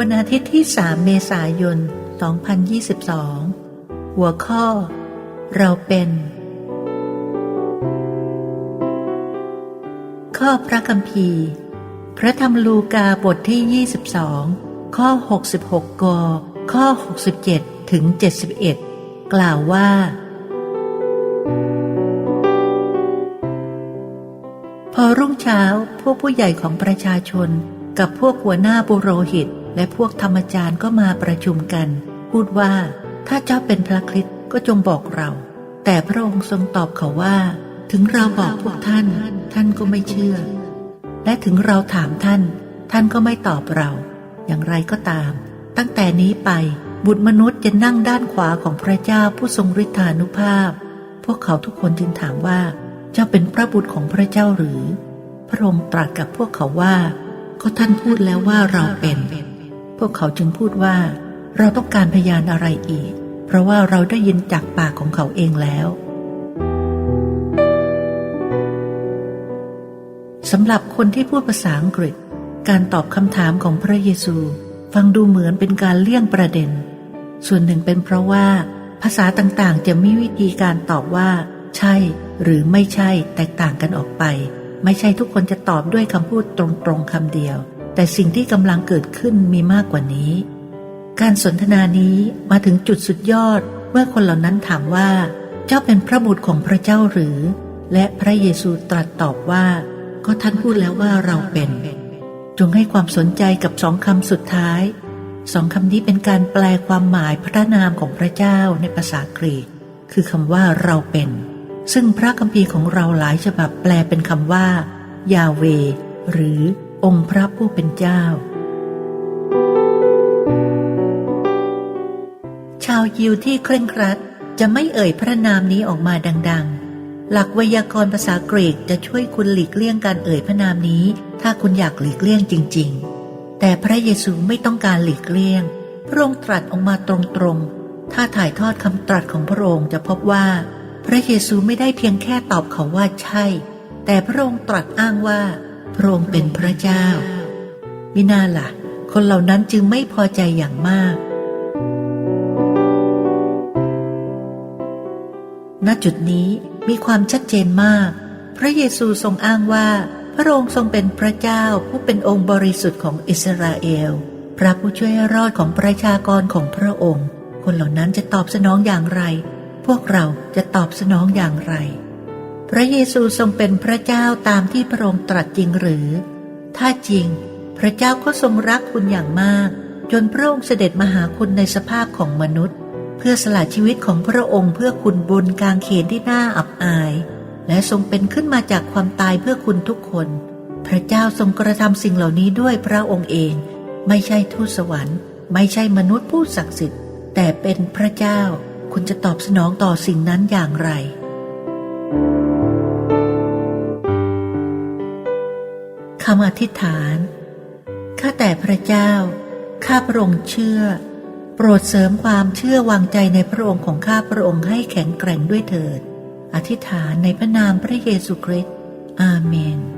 วันอาทิตย์ที่ 3 เมษายน 2022 หัวข้อ เราเป็น ข้อพระคัมภีร์ พระธรรมลูกาบทที่ 22 ข้อ 66 ก ข้อ 67 ถึง 71 กล่าวว่า พอรุ่งเช้าพวกผู้ใหญ่ของประชาชนกับพวกหัวหน้าบุโรหิต และพวกธรรมจารย์ก็มาประชุมกัน พูดว่า ถ้าเจ้าเป็นพระคริสต์ก็จงบอกเรา แต่พระองค์ทรงตอบเขาว่า ถึงเราบอกพวกท่าน ท่านก็ไม่เชื่อ และถึงเราถามท่าน ท่านก็ไม่ตอบเรา อย่างไรก็ตาม ตั้งแต่นี้ไปบุตรมนุษย์จะนั่งด้านขวาของพระเจ้าผู้ทรงฤทธานุภาพ พวกเขาทุกคนจึงถามว่า เจ้าเป็นพระบุตรของพระเจ้าหรือ พระองค์ตรัสกับพวกเขาว่า ก็ท่านพูดแล้วว่าเราเป็น พวกเขาจึงพูดว่า เราต้องการพยานอะไรอีก เพราะว่าเราได้ยินจากปากของเขาเองแล้ว สำหรับคนที่พูดภาษาอังกฤษ การตอบคำถามของพระเยซู ฟังดูเหมือนเป็นการเลี่ยงประเด็น ส่วนหนึ่งเป็นเพราะว่า ภาษาต่างๆ จะมีวิธีการตอบว่า ใช่ หรือไม่ใช่แตกต่างกันออกไป ไม่ใช่ทุกคนจะตอบด้วยคำพูดตรงๆคำเดียว แต่สิ่งที่กำลังเกิดขึ้นมีมากกว่านี้ การสนทนานี้มาถึงจุดสุดยอดเมื่อคนเหล่านั้นถามว่า เจ้าเป็นพระบุตรของพระเจ้าหรือ และพระเยซูตรัสตอบว่า ก็ท่านพูดแล้วว่าเราเป็น จงให้ความสนใจกับสองคำสุดท้ายสองคำนี้เป็นการแปลความหมายพระนามของพระเจ้าในภาษากรีก คือคำว่าเราเป็น ซึ่งพระคัมภีร์ของเราหลายฉบับแปลเป็นคำว่า ยาเว หรือ องค์พระผู้เป็นเจ้า ชาวยิวที่เคร่งครัดจะไม่เอ่ยพระนามนี้ออกมาดัง ๆ หลักไวยากรณ์ภาษากรีกจะช่วยคุณหลีกเลี่ยงการเอ่ยพระนามนี้ ถ้าคุณอยากหลีกเลี่ยงจริง ๆ แต่พระเยซูไม่ต้องการหลีกเลี่ยง พระองค์ตรัสออกมาตรงๆ ถ้าถ่ายทอดคำตรัสของพระองค์จะพบว่า พระเยซูไม่ได้เพียงแค่ตอบเขาว่าใช่ แต่พระองค์ตรัสอ้างว่า พระองค์เป็นพระเจ้า มิน่าล่ะ คนเหล่านั้นจึงไม่พอใจอย่างมาก ณจุดนี้มีความชัดเจนมาก พระเยซูทรงอ้างว่า พระองค์ทรงเป็นพระเจ้าผู้เป็นองค์บริสุทธิ์ของอิสราเอล พระผู้ช่วยรอดของประชากรของพระองค์ คนเหล่านั้นจะตอบสนองอย่างไร พวกเราจะตอบสนองอย่างไร พระเยซูทรงเป็นพระเจ้าตามที่พระองค์ตรัสจริงหรือ ถ้าจริง พระเจ้าก็ทรงรักคุณอย่างมาก จนพระองค์เสด็จมาหาคุณในสภาพของมนุษย์ เพื่อสละชีวิตของพระองค์เพื่อคุณบนกางเขนที่น่าอับอาย และทรงเป็นขึ้นมาจากความตายเพื่อคุณทุกคน พระเจ้าทรงกระทำสิ่งเหล่านี้ด้วยพระองค์เอง ไม่ใช่ทูตสวรรค์ ไม่ใช่มนุษย์ผู้ศักดิ์สิทธิ์ แต่เป็นพระเจ้า คุณจะตอบสนองต่อสิ่งนั้นอย่างไรำอธิษฐาน ข้าแต่พระเจ้า ข้าพระองค์เชื่อ โปรดเสริมความเชื่อวางใจในพระองค์ของข้าพระองค์ให้แข็งแกร่งด้วยเถิด อธิษฐานในพระนามพระเยซูคริสต์ อาเมน